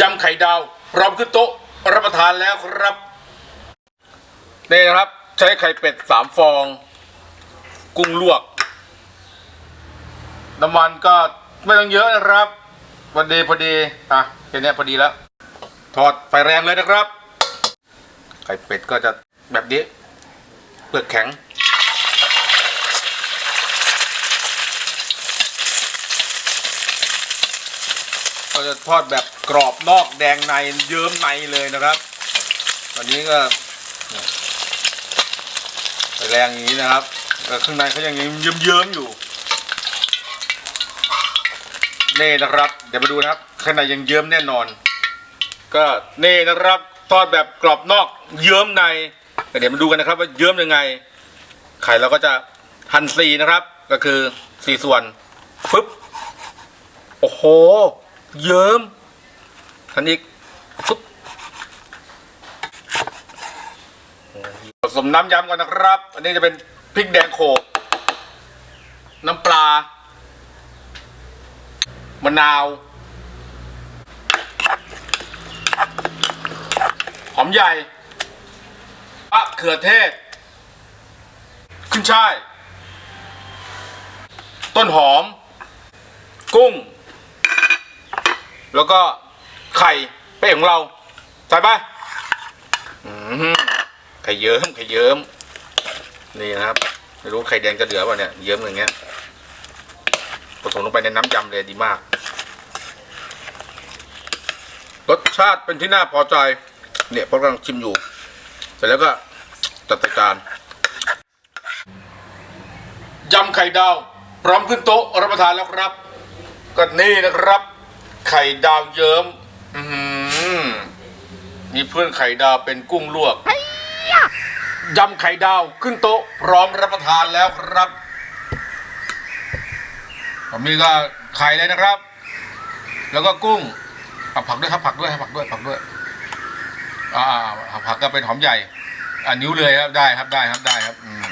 ยำไข่ดาวพร้อมขึ้นโต๊ะรับประทานแล้วครับนี่นะครับ ใช้ไข่เป็ดสามฟอง กุ้งลวก น้ำมันก็ไม่ต้องเยอะนะครับพอดีพอดีอะแค่เนี้ยพอดีแล้ว ทอดไฟแรงเลยนะครับ ไข่เป็ดก็จะแบบนี้เปลือกแข็ง ก็จะทอดแบบกรอบนอกแดงในเยิ้มในเลยนะครับ ตอนนี้ก็ไฟแรงอย่างนี้นะครับแต่ข้างในเขายังเยิ้มๆอยู่นี่นะครับ เดี๋ยวมาดูนะครับข้างในยังเยิ้มแน่นอน ก็นี่นะครับทอดแบบกรอบนอกเยิ้มในเดี๋ยวมาดูกันนะครับ ว่าเยิ้มยังไง ไข่เราก็จะหั่นสีนะครับ ก็คือสี่ส่วนฟึบโอ้โห เยิ้มทันอีกฟึบผสมน้ำยำก่อนนะครับ อันนี้จะเป็นพริกแดงโขกน้ำปลามะนาว หอมใหญ่มะเขือเทศ ขึ้นช่าย ต้นหอม กุ้ง แล้วก็ไข่เป้ของเราใส่ไปไข่เยิ้มไข่เยิ้มนี่นะครับไม่รู้ไข่แดงจะเหลือเปล่าเนี่ยเยิ้มอย่างเงี้ยผสมลงไปในน้ำยำเลยดีมาก รสชาติเป็นที่น่าพอใจ เนี่ยพวกกำลังชิมอยู่ เสร็จแล้วก็จัดจานยำไข่ดาว พร้อมขึ้นโต๊ะรับประทานแล้วครับ ก็นี่นะครับ ไข่ดาวเยิ้มอื้อหือมีเพื่อนไข่ดาวเป็นกุ้งลวกยำไข่ดาวขึ้นโต๊ะ พร้อมรับประทานแล้วครับผมนี่ก็ไข่เลยนะครับ แล้วก็กุ้งผักด้วยครับผักด้วยผักด้วยผักด้วยอ่าผักผักก็เป็นหอมใหญ่อ่านิ้วเลยครับได้ครับได้ครับได้ครับอืม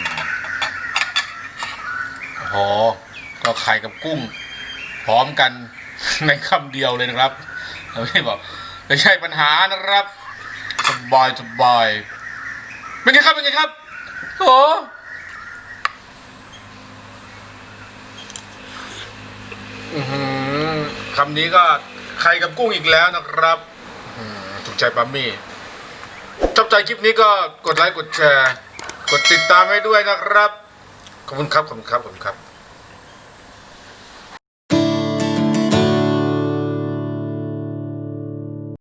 โอ้โหก็ไข่กับกุ้ง พร้อมกัน ในคำเดียวเลยนะครับเราไม่บอกไม่ใช่ปัญหานะครับสบายสบายเป็นไงครับเป็นไงครับโอ้อื้อหือคำนี้ก็ไข่กับกุ้งอีกแล้วนะครับอืมถูกใจปามี่ชอบใจคลิปนี้ก็กดไลค์กดแชร์ กดติดตามให้ด้วยนะครับ ขอบคุณครับ ขอบคุณครับ ขอบคุณครับ